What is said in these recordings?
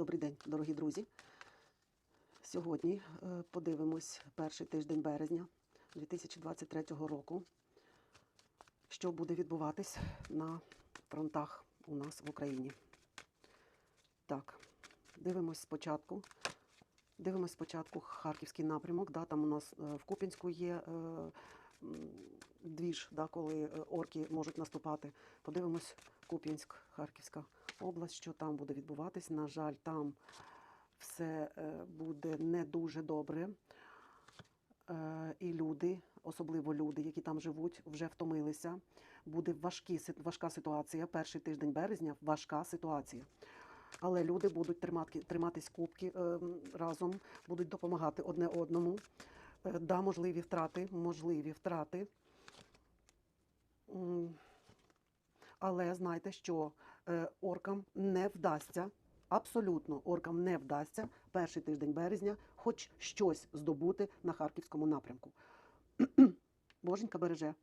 Добрий день, дорогі друзі. Сьогодні е, подивимось перший тиждень березня 2023 року, що буде відбуватись на фронтах у нас в Україні. Так, дивимось спочатку. Дивимось спочатку Харківський напрямок. Да, там у нас е, в Куп'янську є е, двіж, да, коли орки можуть наступати. Подивимось Куп'янськ, Харківська область, що там буде відбуватись. На жаль, там все е, буде не дуже добре. Е, І люди, особливо люди, які там живуть, вже втомилися. Буде важкі, важка ситуація. Перший тиждень березня важка ситуація. Але люди будуть тримати, триматись кубки е, разом, будуть допомагати одне одному. Да, можливі втрати, можливі втрати. Але знайте, що оркам не вдасться, абсолютно оркам не вдасться перший тиждень березня хоч щось здобути на харківському напрямку. Боженька береже.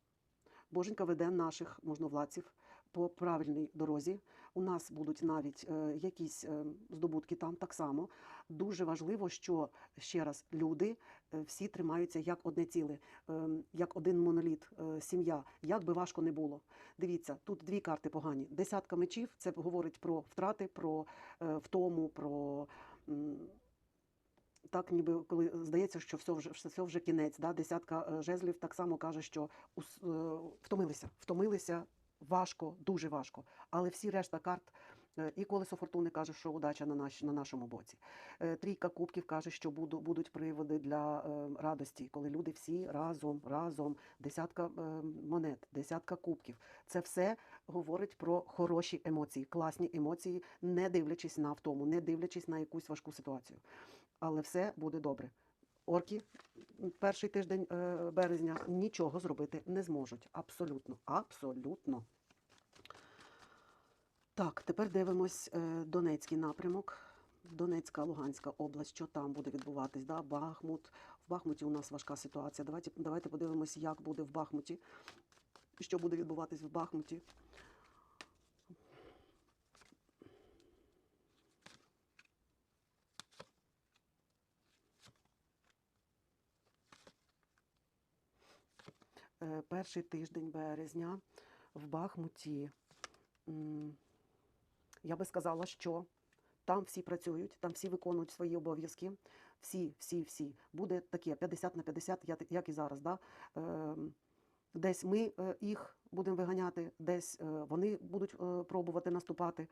Боженька веде наших можновладців по правильній дорозі. У нас будуть навіть е, якісь е, здобутки там так само. Дуже важливо, що ще раз люди е, всі тримаються як одне ціле, е, як один моноліт, сім'я. Як би важко не було. Дивіться, тут дві карти погані. Десятка мечів це говорить про втрати, про втому, про. Так, ніби коли здається, що все вже все вже кінець. Да? Десятка жезлів так само каже, що втомилися, втомилися важко, дуже важко. Але всі решта карт. е, І колесо фортуни каже, що удача на, наш, на нашому боці. Е, Трійка кубків каже, що буду, будуть приводи для е, радості, коли люди всі разом, разом, десятка монет, десятка кубків. Це все говорить про хороші емоції, класні емоції, не дивлячись на втому, не дивлячись на якусь важку ситуацію. Але все буде добре. Орки перший тиждень е, березня нічого зробити не зможуть. Абсолютно. Абсолютно. Так, тепер дивимось е, Донецький напрямок. Донецька, Луганська область, що там буде відбуватись, да? Бахмут. В Бахмуті у нас важка ситуація. Давайте, давайте подивимось, як буде в Бахмуті, що буде відбуватись в Бахмуті. Перший тиждень березня в Бахмуті. Я би сказала, що там всі працюють, там всі виконують свої обов'язки. Всі, всі, всі. Буде таке 50 на 50, як і зараз. Да? Ем, Десь ми е, їх будемо виганяти, десь е, вони будуть е, пробувати наступати.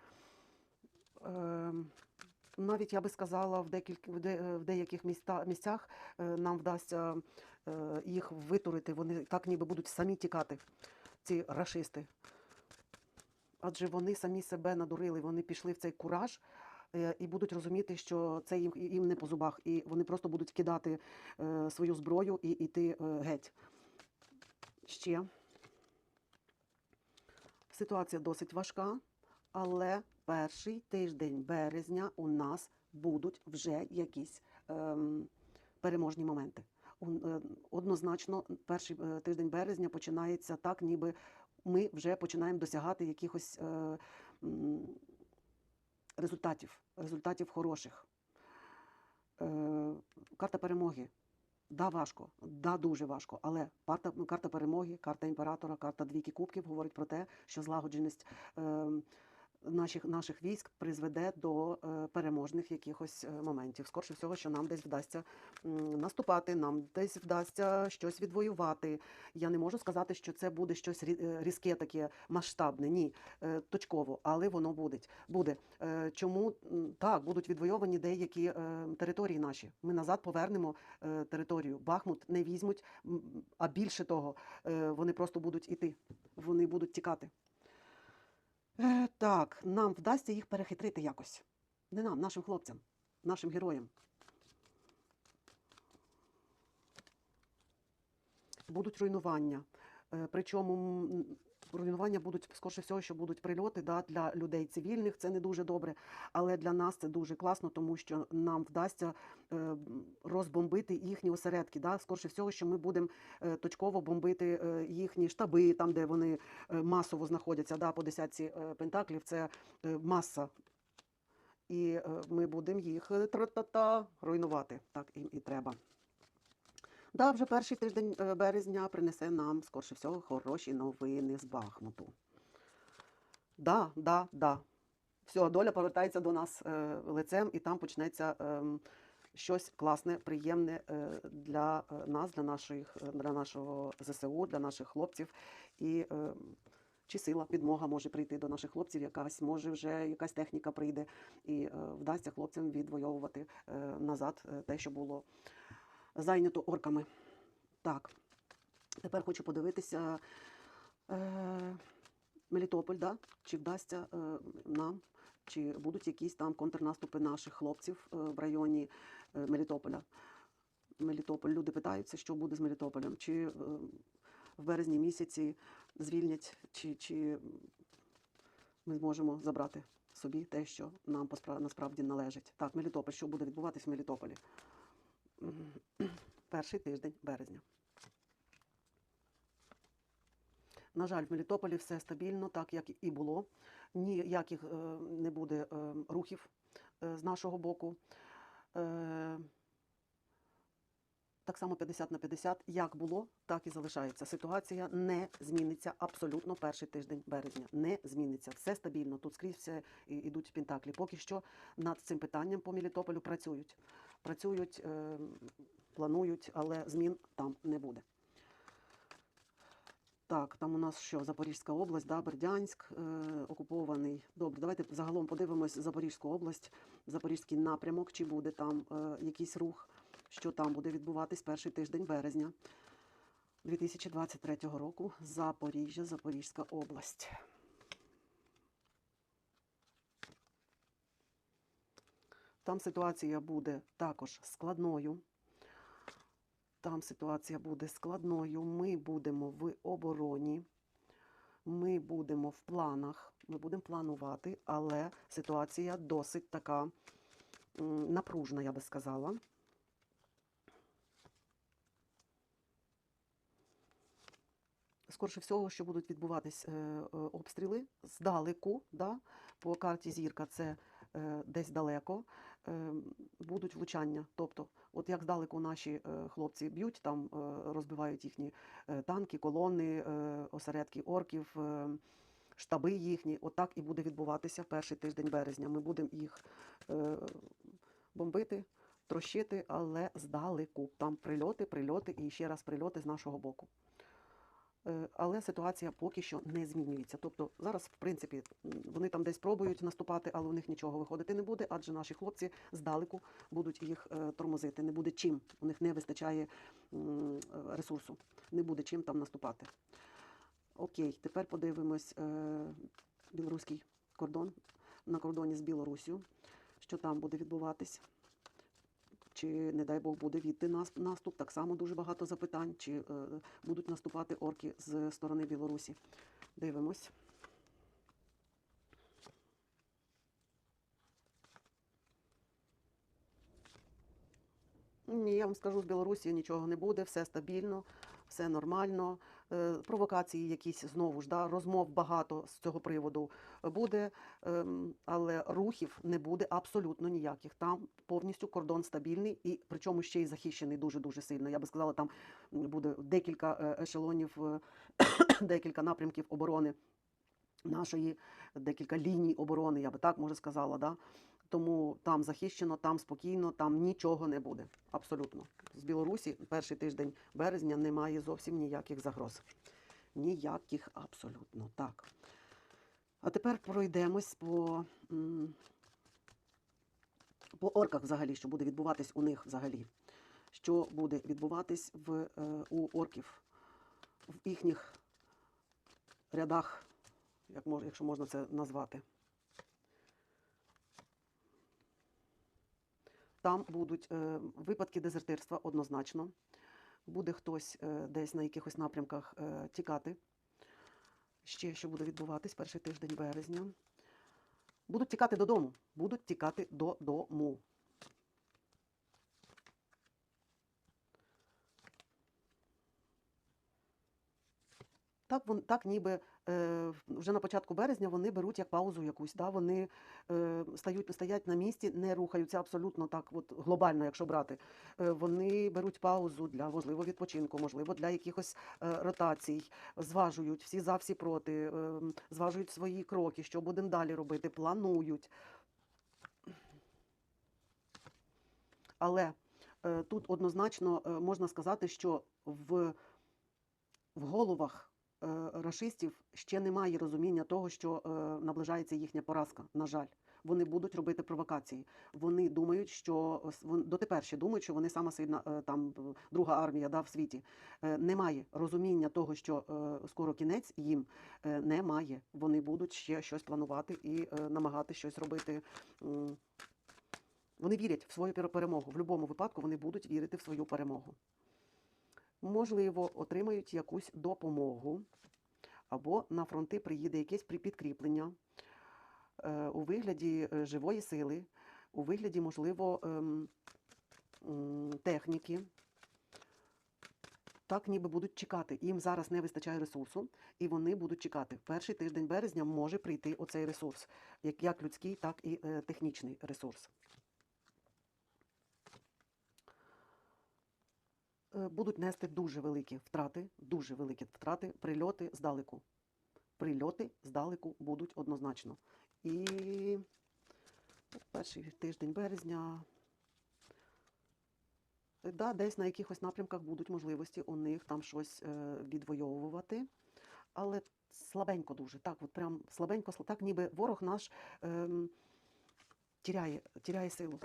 Навіть я би сказала, в, декілька, в, де, в деяких міста, місцях е, нам вдасться е, їх витурити. Вони так ніби будуть самі тікати, ці рашисти. Адже вони самі себе надурили, вони пішли в цей кураж е, і будуть розуміти, що це їм, їм не по зубах, і вони просто будуть кидати свою зброю і йти геть. Ще ситуація досить важка, але перший тиждень березня у нас будуть вже якісь ем, переможні моменти. Е, Однозначно, перший е, тиждень березня починається так, ніби ми вже починаємо досягати якихось е, результатів, результатів хороших. Е, карта перемоги. Да, важко, да, дуже важко. Але карта, карта перемоги, карта імператора, карта двійки кубків говорить про те, що злагодженість е, наших, наших військ призведе до е, переможних якихось е, моментів. Скорше всього, що нам десь вдасться наступати, нам десь вдасться щось відвоювати. Я не можу сказати, що це буде щось е, різке, таке масштабне. Ні, точково, але воно буде. буде. Чому так будуть відвойовані деякі території наші? Ми назад повернемо територію. Бахмут не візьмуть, а більше того, вони просто будуть іти, вони будуть тікати. Е, Так, нам вдасться їх перехитрити якось. Не нам, нашим хлопцям, нашим героям. Будуть руйнування. Е, Причому руйнування будуть, скорше всього, що будуть прильоти да, для людей цивільних. Це не дуже добре. Але для нас це дуже класно, тому що нам вдасться е, розбомбити їхні осередки. Да? Скорше всього, що ми будемо е, точково бомбити е, їхні штаби, там, де вони масово знаходяться, да, по десятці пентаклів. Це маса І ми будемо їх руйнувати. Так їм і треба. Да, вже перший тиждень е, березня принесе нам, скорше всього, хороші новини з Бахмуту. Да, да, да. Все, доля повертається до нас е, лицем, і там почнеться ем, щось класне, приємне е, для е, нас, для, наших, е, для нашого ЗСУ, для наших хлопців. І е, чи сила, підмога може прийти до наших хлопців, якась, може вже якась техніка прийде і е, вдасться хлопцям відвоювати е, назад е, те, що було зайнято орками. Так, тепер хочу подивитися. Е, Мелітополь, да? чи вдасться е, нам, чи будуть якісь там контрнаступи наших хлопців е, в районі е, Мелітополя. Мелітополь. Люди питаються, що буде з Мелітополем, чи е, в березні місяці звільнять, чи, чи ми зможемо забрати собі те, що нам насправді належить. Так, Мелітополь, що буде відбуватись в Мелітополі? Перший тиждень березня. На жаль, в Мелітополі все стабільно, так як і було. Ніяких е, не буде е, рухів е, з нашого боку. Так само 50 на 50, як було, так і залишається. Ситуація не зміниться абсолютно перший тиждень березня. Не зміниться. Все стабільно. Тут скрізь все ідуть пентаклі. Поки що над цим питанням по Мелітополю працюють. Працюють, е, планують, але змін там не буде. Так, там у нас що, Запорізька область, да, Бердянськ е, окупований. Добре, давайте загалом подивимось Запорізьку область, Запорізький напрямок, чи буде там е, якийсь рух, що там буде відбуватись перший тиждень березня 2023 року. Запоріжжя, Запорізька область. Там ситуація буде також складною. Там ситуація буде складною. Ми будемо в обороні, ми будемо в планах, ми будемо планувати, але ситуація досить така напружна, я би сказала. Скорше всього, що будуть відбуватись е, е, обстріли здалеку, да? по карті зірка це е, десь далеко, будуть влучання. Тобто, от як здалеку наші е, хлопці б'ють, там е, розбивають їхні е, танки, колони, осередки орків, штаби їхні. Отак і буде відбуватися перший тиждень березня. Ми будемо їх бомбити, трощити, але здалеку. Там прильоти, прильоти і ще раз прильоти з нашого боку. Е, Але ситуація поки що не змінюється. Тобто зараз, в принципі, вони там десь пробують наступати, але у них нічого виходити не буде, адже наші хлопці здалеку будуть їх е, тормозити. Не буде чим. У них не вистачає е, ресурсу, не буде чим там наступати. Окей, тепер подивимось білоруський кордон на кордоні з Білоруссю, що там буде відбуватись. Чи, не дай Бог, буде відти наступ? Так само дуже багато запитань. Чи е, будуть наступати орки з сторони Білорусі? Дивимось. Ні, я вам скажу, з Білорусі нічого не буде, все стабільно, все нормально. Е, Провокації якісь знову ж, да, розмов багато з цього приводу буде, ем, але рухів не буде абсолютно ніяких. Там повністю кордон стабільний і причому ще й захищений дуже-дуже сильно. Я би сказала, там буде декілька е, ешелонів, е, декілька напрямків оборони нашої, декілька ліній оборони, я би так може сказала. Да? Тому там захищено, там спокійно, там нічого не буде. Абсолютно. З Білорусі перший тиждень березня немає зовсім ніяких загроз. Ніяких абсолютно. Так. А тепер пройдемось по, по орках взагалі, що буде відбуватись у них взагалі. Що буде відбуватись в, е, у орків в їхніх рядах, як мож, якщо можна це назвати. Там будуть е, випадки дезертирства однозначно. Буде хтось е, десь на якихось напрямках е, тікати. Ще що буде відбуватись перший тиждень березня. Будуть тікати додому. Будуть тікати додому. Так, так ніби е, вже на початку березня вони беруть як паузу якусь, да? вони е, стають, стоять на місці, не рухаються абсолютно так, от, глобально, якщо брати. Е, вони беруть паузу для, можливо, відпочинку, можливо, для якихось ротацій, зважують всі за, всі проти, зважують свої кроки, що будемо далі робити, планують. Але тут однозначно можна сказати, що в, в головах рашистів ще немає розуміння того, що е, наближається їхня поразка. На жаль, вони будуть робити провокації. Вони думають, що дотепер ще думають, що вони сама сильна е, там е, друга армія да, в світі. Е, Немає розуміння того, що е, скоро кінець їм е, немає. Вони будуть ще щось планувати і е, намагати щось робити. вони вірять в свою перемогу. В будь-якому випадку вони будуть вірити в свою перемогу. Можливо, отримають якусь допомогу, або на фронти приїде якесь підкріплення е, у вигляді е, живої сили, у вигляді, можливо, ем, техніки. Так ніби будуть чекати. Їм зараз не вистачає ресурсу, і вони будуть чекати. Перший тиждень березня може прийти оцей ресурс, як, людський, так і е, технічний ресурс. Будуть нести дуже великі втрати, дуже великі втрати, прильоти здалеку. Прильоти здалеку будуть однозначно. І перший тиждень березня. Да, десь на якихось напрямках будуть можливості у них там щось е, відвоювати, але слабенько дуже. Так, от прям слабенько, так ніби ворог наш ем, тіряє, тіряє силу.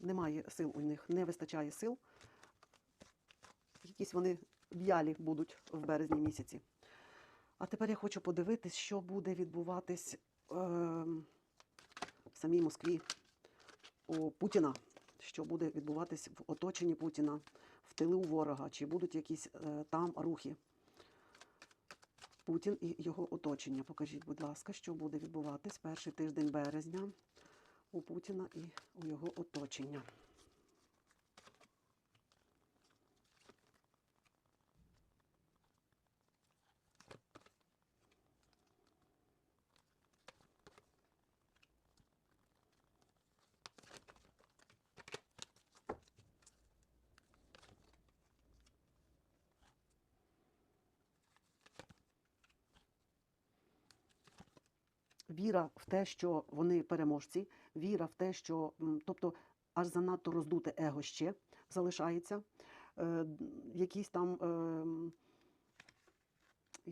Немає сил у них, не вистачає сил якісь вони в'ялі будуть в березні місяці. А тепер я хочу подивитись, що буде відбуватись е, в самій Москві у Путіна. Що буде відбуватись в оточенні Путіна, в тилу ворога, чи будуть якісь е, там рухи. Путін і його оточення. Покажіть, будь ласка, що буде відбуватись перший тиждень березня у Путіна і у його оточення. Віра в те, що вони переможці, віра в те, що тобто аж занадто роздуте его ще залишається. Е, якісь там е,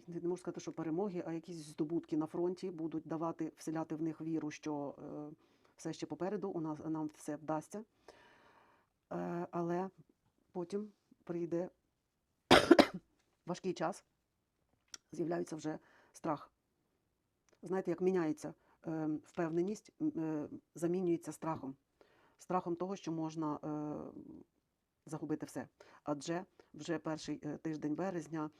не можу сказати, що перемоги, а якісь здобутки на фронті будуть давати, вселяти в них віру, що е, все ще попереду, у нас нам все вдасться. Е, але потім прийде важкий час, з'являється вже страх знаєте, як міняється е, впевненість, е, замінюється страхом. Страхом того, що можна е, загубити все. Адже вже перший тиждень березня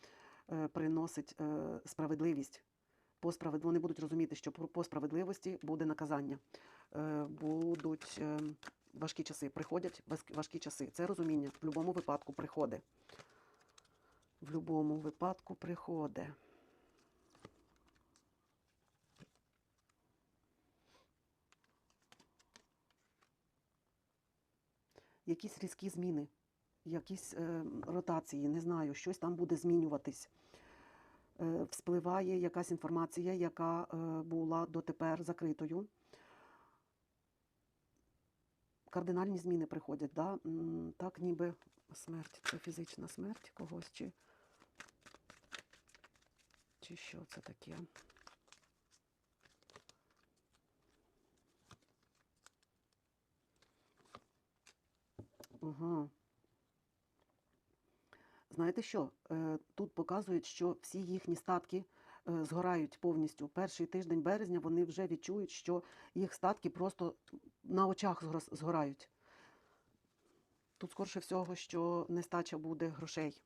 приносить справедливість. По справед... Вони будуть розуміти, що по справедливості буде наказання. Будуть важкі часи, приходять важкі часи. Це розуміння в будь-якому випадку приходить. В будь-якому випадку приходить. Якісь різкі зміни, якісь е, ротації, не знаю, щось там буде змінюватись. Е, вспливає якась інформація, яка е, була дотепер закритою. Кардинальні зміни приходять, да? Так ніби смерть, це фізична смерть когось, чи, чи що це таке. Ага. Знаєте що? Е, Тут показують, що всі їхні статки е, згорають повністю. Перший тиждень березня вони вже відчують, що їх статки просто на очах згорають. Тут, скорше всього, що нестача буде грошей.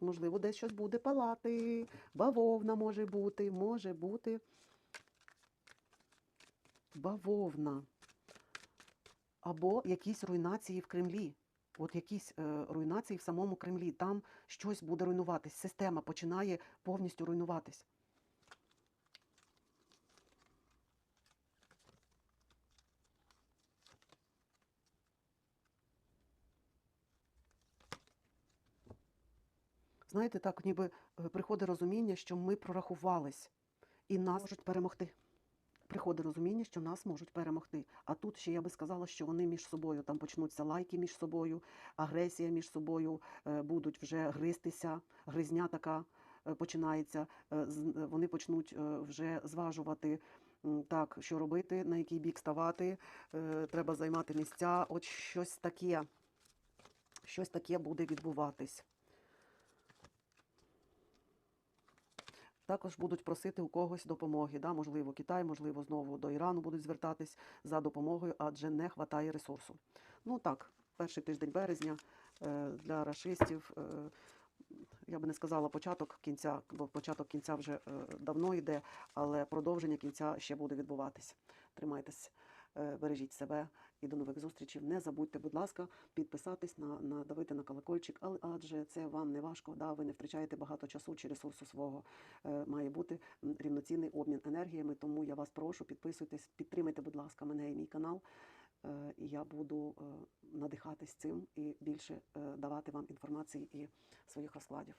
Можливо, десь щось буде палати, бавовна може бути, може бути бавовна. Або якісь руйнації в Кремлі. от якісь е, руйнації в самому Кремлі. Там щось буде руйнуватись. Система починає повністю руйнуватись. Знаєте, так ніби е, приходить розуміння, що ми прорахувались і нас можуть перемогти. Приходить розуміння, що нас можуть перемогти. А тут ще я би сказала, що вони між собою там почнуться лайки між собою, агресія між собою, е, будуть вже гристися, гризня така е, починається. е, Вони почнуть вже зважувати. Так, що робити, на який бік ставати, треба займати місця. От щось таке, щось таке буде відбуватись. Також будуть просити у когось допомоги. Да? Можливо, Китай, можливо, знову до Ірану будуть звертатись за допомогою, адже не вистачає ресурсу. Ну так, перший тиждень березня е, для рашистів. е, Я би не сказала початок кінця, бо початок кінця вже е, давно йде, але продовження кінця ще буде відбуватись. Тримайтесь, бережіть себе і до нових зустрічей. Не забудьте, будь ласка, підписатись на, надавити на колокольчик, але адже це вам не важко. Да, ви не втрачаєте багато часу чи ресурсу свого. Е, Має бути рівноцінний обмін енергіями. Тому я вас прошу, підписуйтесь, підтримайте, будь ласка, мене і мій канал. Е, І я буду е, надихатись цим і більше е, давати вам інформації і своїх розкладів.